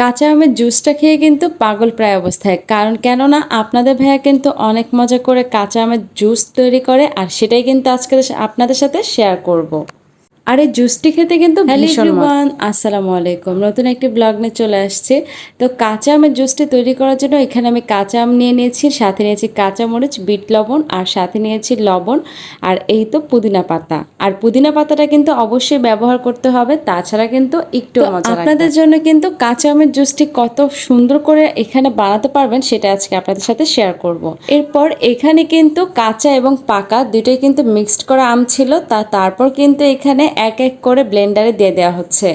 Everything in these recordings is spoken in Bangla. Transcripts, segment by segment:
কাঁচা আমের জুসটা খেয়ে কিন্তু পাগল প্রায় অবস্থায় কারণ কেননা আপনাদের ভাইয়া কিন্তু অনেক মজা করে কাঁচা আমের জুস তৈরি করে, আর সেটাই কিন্তু আজকে আপনাদের সাথে শেয়ার করব। আর এই জুসটি খেতে কিন্তু ভীষণ আসসালামু আলাইকুম। নতুন একটি ব্লগ নিয়ে চলে আসছে। তো কাঁচা আমের জুসটি তৈরি করার জন্য এখানে আমি কাঁচা আম নিয়ে নিয়েছি সাথে নিয়েছি কাঁচা মরিচ বিট লবণ আর সাথে নিয়েছি লবণ আর এই তো পুদিনা পাতা। আর পুদিনা পাতাটা কিন্তু অবশ্যই ব্যবহার করতে হবে তাছাড়া কিন্তু একটু আপনাদের আপনাদের জন্য কিন্তু কাঁচা আমের জুসটি কত সুন্দর করে এখানে বানাতে পারবেন সেটা আজকে আপনাদের সাথে শেয়ার করব। এরপর এখানে কিন্তু কাঁচা এবং পাকা দুটোই কিন্তু মিক্সড করা আম ছিল তা তারপর কিন্তু এখানে এক এক করে ব্লেন্ডারে দিয়ে দেওয়া হচ্ছে।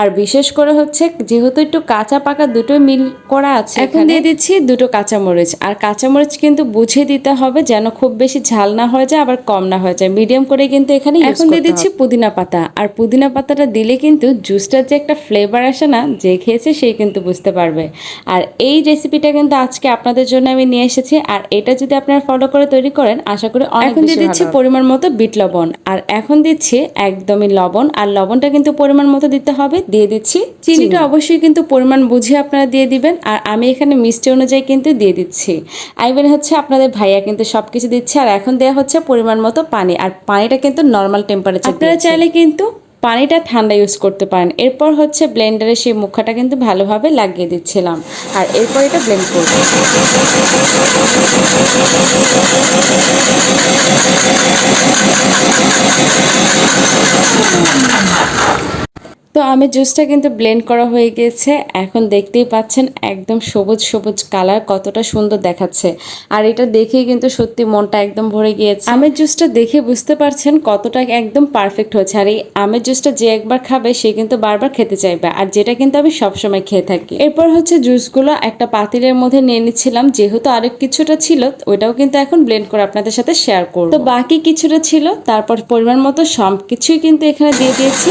আর বিশেষ করে হচ্ছে যেহেতু একটু কাঁচা পাকা দুটো মিল করা আছে এখন দিয়ে দিচ্ছি দুটো কাঁচামরিচ। আর কাঁচামরিচ কিন্তু বুঝে দিতে হবে যেন খুব বেশি ঝাল না হয়ে যায় আবার কম না হয়ে যায়। মিডিয়াম করে কিন্তু এখানে এখন দিয়ে দিচ্ছি পুদিনা পাতা। আর পুদিনা পাতাটা দিলে কিন্তু জুসটার যে একটা ফ্লেভার আসে না যে খেয়েছে সেই কিন্তু বুঝতে পারবে। আর এই রেসিপিটা কিন্তু আজকে আপনাদের জন্য আমি নিয়ে এসেছি। আর এটা যদি আপনারা ফলো করে তৈরি করেন আশা করি অনেক এখন দিয়ে দিচ্ছি পরিমাণ মতো বিট লবণ। আর এখন দিচ্ছি একদমই লবণ। আর লবণটা কিন্তু পরিমাণ মতো দিতে হবে দিয়ে দিচ্ছি চিনিটা অবশ্যই কিন্তু পরিমাণ বুঝে আপনারা দিয়ে দিবেন। আর আমি এখানে মিষ্টি অনুযায়ী কিন্তু দিয়ে দিচ্ছি। আই আইবেন হচ্ছে আপনাদের ভাইয়া কিন্তু সব কিছু দিচ্ছে। আর এখন দেওয়া হচ্ছে পরিমাণ মতো পানি। আর পানিটা কিন্তু নর্মাল টেম্পারেচার আপনারা চাইলে কিন্তু পানিটা ঠান্ডা ইউজ করতে পারেন। এরপর হচ্ছে ব্লেন্ডারে সেই মুখাটা কিন্তু ভালোভাবে লাগিয়ে দিচ্ছিলাম। আর এরপর এটা ব্লেন্ড করব। Thank you. তো আমের জুসটা কিন্তু ব্লেন্ড করা হয়ে গিয়েছে এখন দেখতেই পাচ্ছেন একদম সবুজ সবুজ কালার কতটা সুন্দর দেখাচ্ছে। আর এটা দেখেই কিন্তু সত্যি মনটা একদম ভরে গিয়েছে। আমের জুসটা দেখে বুঝতে পারছেন কতটা একদম পারফেক্ট হয়েছে। আর এই আমের জুসটা যে একবার খাবে, সে কিন্তু বারবার খেতে চাইবে। আর যেটা কিন্তু আমি সবসময় খেয়ে থাকি। এরপর হচ্ছে জুসগুলো একটা পাতিলের মধ্যে নিয়ে নিচ্ছিলাম। যেহেতু আরেক কিছুটা ছিল, ওইটাও কিন্তু এখন ব্লেন্ড করে আপনাদের সাথে শেয়ার করব। তো বাকি কিছুটা ছিল, তারপর পরিমাণ মতো সব কিছুই কিন্তু এখানে দিয়ে দিয়েছি।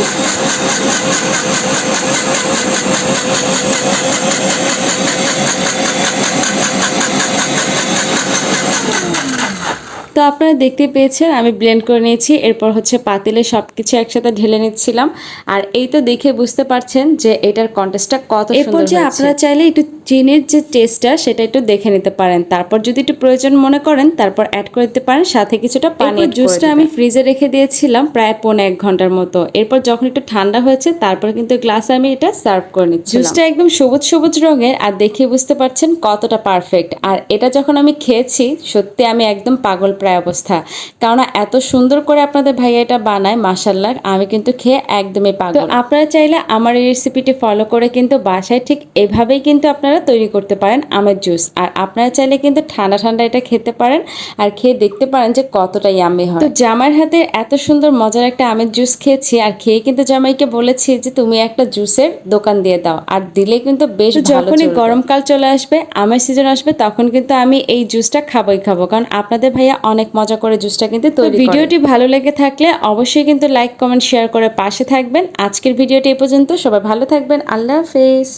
তো আপনারা দেখতে পেয়েছেন আমি ব্লেন্ড করে নিয়েছি এরপর হচ্ছে পাতিলে সব কিছু একসাথে ঢেলে নিচ্ছিলাম। আর এই তো দেখে বুঝতে পারছেন যে এটার কন্টেস্টটা কত এরপর যে আপনারা চাইলে একটু চিনির যে টেস্টটা সেটা একটু দেখে নিতে পারেন। তারপর যদি একটু প্রয়োজন মনে করেন তারপর অ্যাড করে দিতে পারেন। সাথে কিছুটা পানি জুসটা আমি ফ্রিজে রেখে দিয়েছিলাম প্রায় পৌনে এক ঘণ্টার মতো। এরপর যখন একটু ঠান্ডা হয়েছে তারপর কিন্তু গ্লাসে আমি এটা সার্ভ করে নিচ্ছি জুসটা একদম সবুজ সবুজ রঙের আর দেখে বুঝতে পারছেন কতটা পারফেক্ট আর এটা যখন আমি খেয়েছি সত্যি আমি একদম পাগল প্রায় অবস্থা। কারণ এত সুন্দর করে আপনাদের ভাইয়া এটা বানায় মাসাল্লাহ আমি কিন্তু খেয়ে একদমই পাগল। আপনারা চাইলে আমার এই রেসিপিটি ফলো করে কিন্তু বাসায় ঠিক এভাবেই কিন্তু আপনারা তৈরি করতে পারেন আমের জুস। আর আপনারা চাইলে কিন্তু ঠান্ডা ঠান্ডা এটা খেতে পারেন আর খেয়ে দেখতে পারেন যে কতটা ইয়ামি হয়। তো জামাইয়ের হাতে এত সুন্দর মজার একটা আমের জুস খেয়েছি আর খেয়ে কিন্তু জামাইকে বলেছি যে তুমি একটা জুসের দোকান দিয়ে দাও। আর দিলে কিন্তু বেশ যখনই গরমকাল চলে আসবে আমের সিজন আসবে তখন কিন্তু আমি এই জুসটা খাবোই খাব। কারণ আপনাদের ভাইয়া অনেক মজা করে জুসটা কিন্তু তৈরি ভিডিওটি ভালো লেগে থাকলে অবশ্যই কিন্তু লাইক কমেন্ট শেয়ার করে পাশে থাকবেন। আজকের ভিডিওটি এই পর্যন্ত। সবাই ভালো থাকবেন। আল্লাহ হাফেজ।